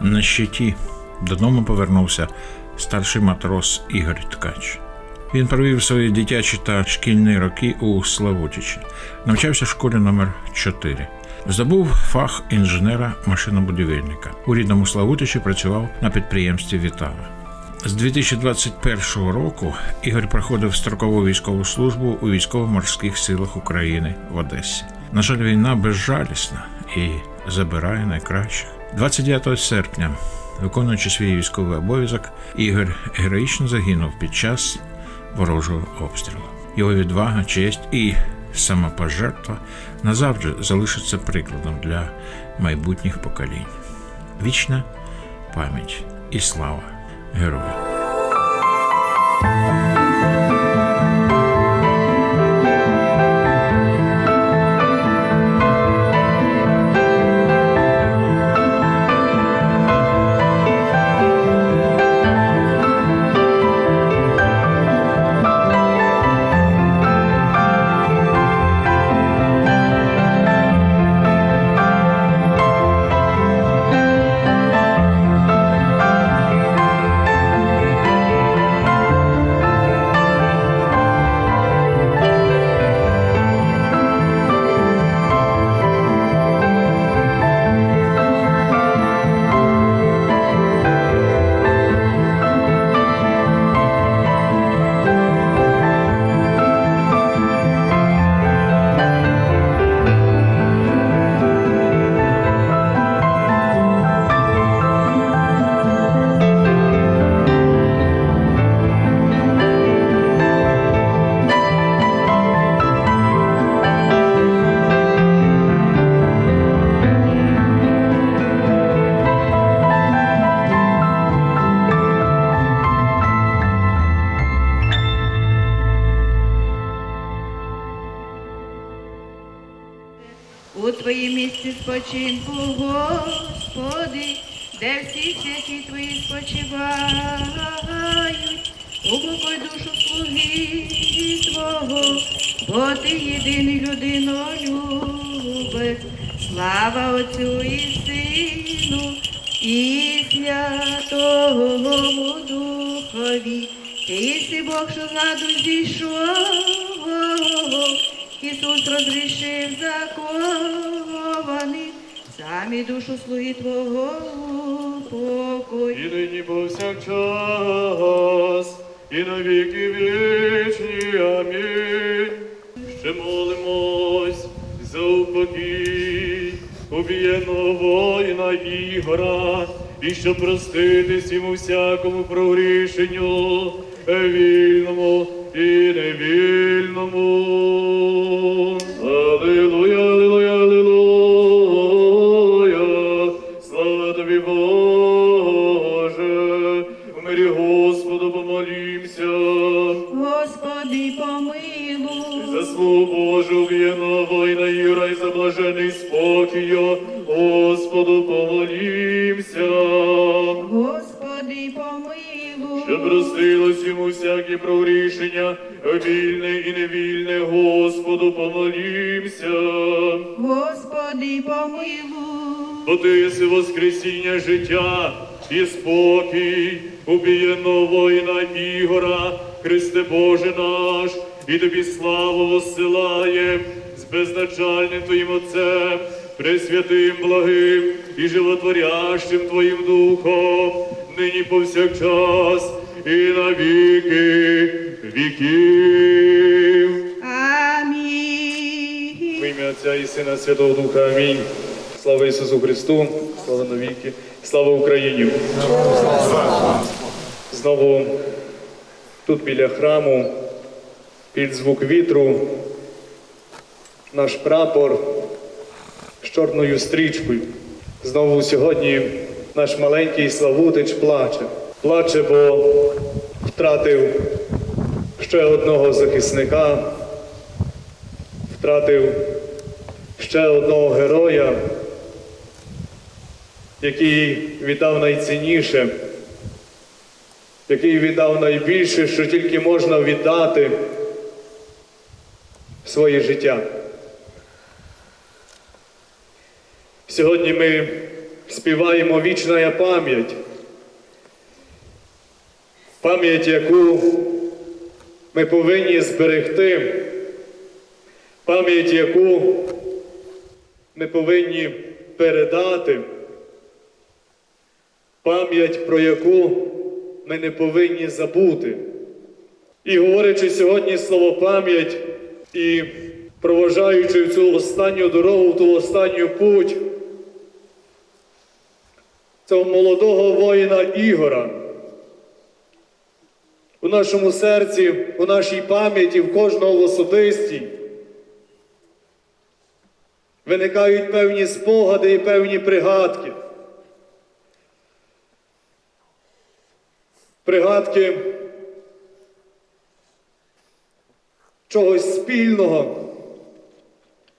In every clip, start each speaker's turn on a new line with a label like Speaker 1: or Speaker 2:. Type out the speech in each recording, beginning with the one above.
Speaker 1: На щиті додому повернувся старший матрос Ігор Ткач. Він провів свої дитячі та шкільні роки у Славутичі, навчався в школі номер 4 Здобув фах інженера машинобудівельника. У рідному Славутичі працював на підприємстві Вітала. З 2021 року Ігор проходив строкову військову службу у військово-морських силах України в Одесі. На жаль, війна безжалісна і забирає найкращих. 29 серпня, виконуючи свій військовий обов'язок, Ігор героїчно загинув під час ворожого обстрілу. Його відвага, честь і самопожертва назавжди залишаться прикладом для майбутніх поколінь. Вічна пам'ять і слава герою.
Speaker 2: Слуги Твого, бо ти єдиний людину любиш. Слава Отцю і Сину, і Святому Духові, ти си Бог, що згаду зійшов, Ісус розрішив закованих, самі душу слуги Твого упокой.
Speaker 3: і нині повсякчас, і на віки вічні. Амінь. Ще молимось за упокій убієного воїна Ігора, і щоб проститись йому всякому прогрішенню, вільному і невільному. Аллилуйя, аллилуйя, аллилуйя. Слава тобі, Боже. В мирі воскресіння життя і спокій, убієного воїна Ігора, Христе Боже наш, і тобі славу воссилаєм з безначальним Твоїм Отцем, пресвятим, благим і животворящим Твоїм Духом, нині повсякчас і на віки віків.
Speaker 2: Амінь.
Speaker 3: Во ім'я Отця і Сина Святого Духа. Амінь. Слава Ісусу Христу, слава навіки, слава Україні. Знову тут біля храму, під звук вітру, наш прапор з чорною стрічкою. Знову сьогодні наш маленький Славутич плаче. Плаче, бо втратив ще одного захисника, втратив ще одного героя, який віддав найцінніше, який віддав найбільше, що тільки можна віддати своє життя. Сьогодні ми
Speaker 4: співаємо вічна пам'ять. Пам'ять, яку ми повинні зберегти, пам'ять, яку ми повинні передати, пам'ять, про яку ми не повинні забути. І говорячи сьогодні слово пам'ять і проважаючи цю останню дорогу, ту останню путь цього молодого воїна Ігора. У нашому серці, у нашій пам'яті, в кожного в особистій виникають певні спогади і певні пригадки. Пригадки чогось спільного,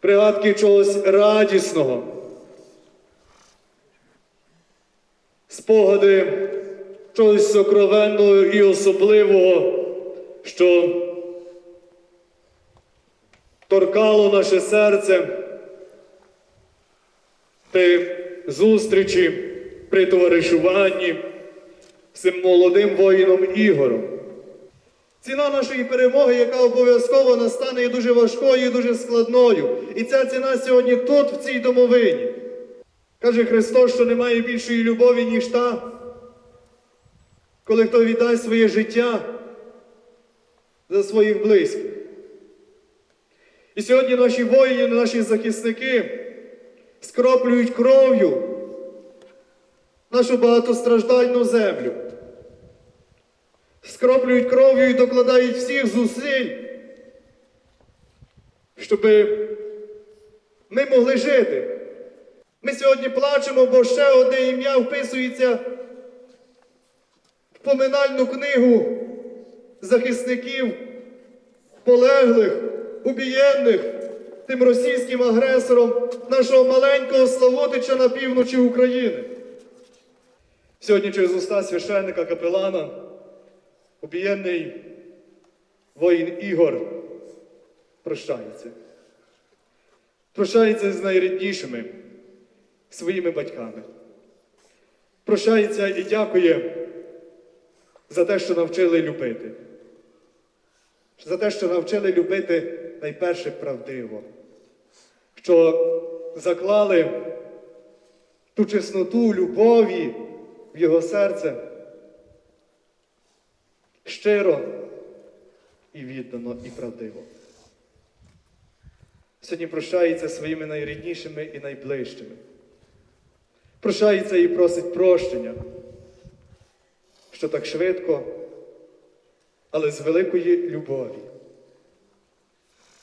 Speaker 4: пригадки чогось радісного, спогади чогось сокровенного і особливого, що торкало наше серце при зустрічі, при товаришуванні цим молодим воїном Ігорем. Ціна нашої перемоги, яка обов'язково настане, є дуже важкою і дуже складною. І ця ціна сьогодні тут, в цій домовині. Каже Христос, що немає більшої любові, ніж та, коли хто віддасть своє життя за своїх близьких. І сьогодні наші воїни, наші захисники скроплюють кров'ю нашу багатостраждальну землю скроплюють кров'ю і докладають всіх зусиль, щоб ми могли жити. Ми сьогодні плачемо, бо ще одне ім'я вписується в поминальну книгу захисників, полеглих, убієнних тим російським агресором нашого маленького Славутича на півночі України. Сьогодні через уста священника капелана Убієнний воїн Ігор прощається. Прощається з найріднішими своїми батьками. Прощається і дякує за те, що навчили любити. За те, що навчили любити найперше правдиво, що заклали ту чесноту любові в його серце щиро і віддано і правдиво. Сьогодні прощається своїми найріднішими і найближчими. Прощається і просить прощення, що так швидко, але з великої любові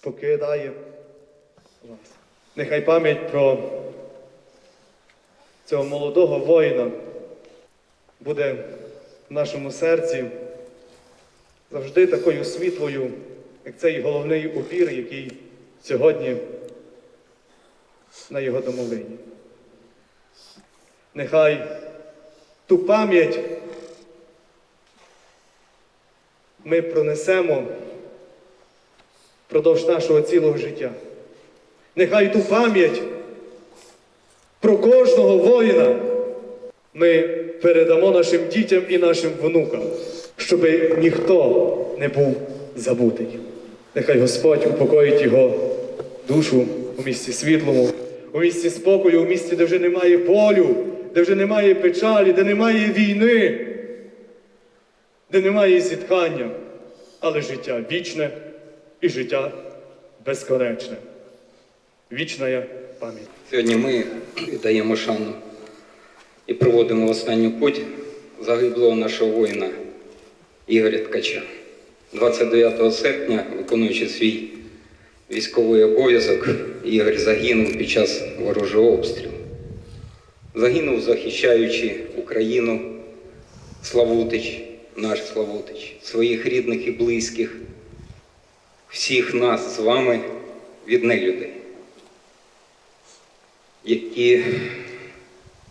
Speaker 4: покидає вас. Нехай пам'ять про цього молодого воїна буде в нашому серці завжди такою світлою, як цей головний упір, який сьогодні на його домовині. Нехай ту пам'ять ми пронесемо впродовж нашого цілого життя. Нехай ту пам'ять про кожного воїна ми передамо нашим дітям і нашим внукам, щоб ніхто не був забутий. Нехай Господь упокоїть його душу у місці світлому, у місці спокою, у місці, де вже немає болю, де вже немає печалі, де немає війни, де немає зітхання, але життя вічне і життя безконечне. Вічна пам'ять.
Speaker 5: Сьогодні ми віддаємо шану і проводимо останню путь загиблого нашого воїна Ігоря Ткача. 29 серпня, виконуючи свій військовий обов'язок, Ігор загинув під час ворожого обстрілу. Загинув, захищаючи Україну, Славутич, наш Славутич, своїх рідних і близьких, всіх нас з вами від нелюдей які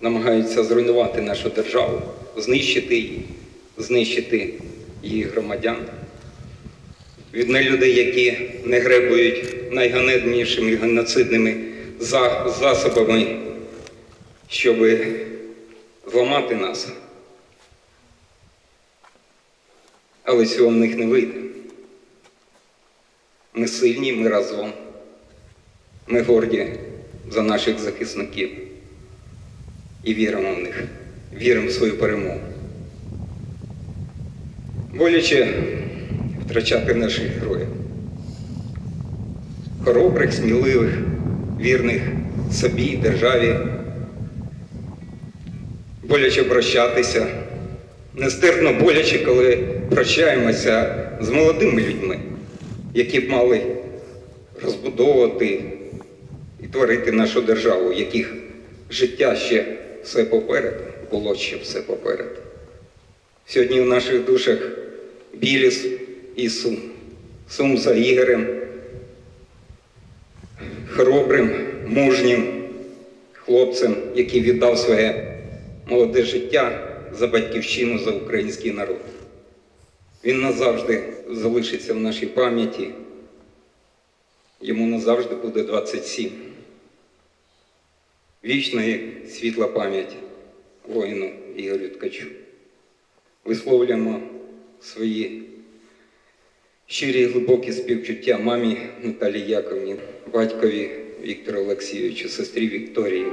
Speaker 5: намагаються зруйнувати нашу державу, знищити її, знищити її громадян. Від нелюдей, які не гребують найганебнішими геноцидними засобами щоб зламати нас. Але цього в них не вийде. Ми сильні, ми разом. Ми горді за наших захисників і віримо в них, віримо в свою перемогу. Боляче втрачати наших героїв. Хоробрих, сміливих, вірних собі, державі. Боляче прощатися. Нестерпно боляче, коли прощаємося з молодими людьми, які б мали розбудовувати і творити нашу державу, яких життя ще все попереду, було ще все попереду. Сьогодні в наших душах біліс і сум. Сум за Ігорем, хоробрим, мужнім хлопцем, який віддав своє молоде життя за батьківщину, за український народ. Він назавжди залишиться в нашій пам'яті. Йому назавжди буде 27. Вічна і світла пам'ять воїну Ігорю Ткачу. Висловлюємо свої щирі глибокі співчуття мамі Наталії Яковні, батькові Віктору Олексійовичу, сестрі Вікторії,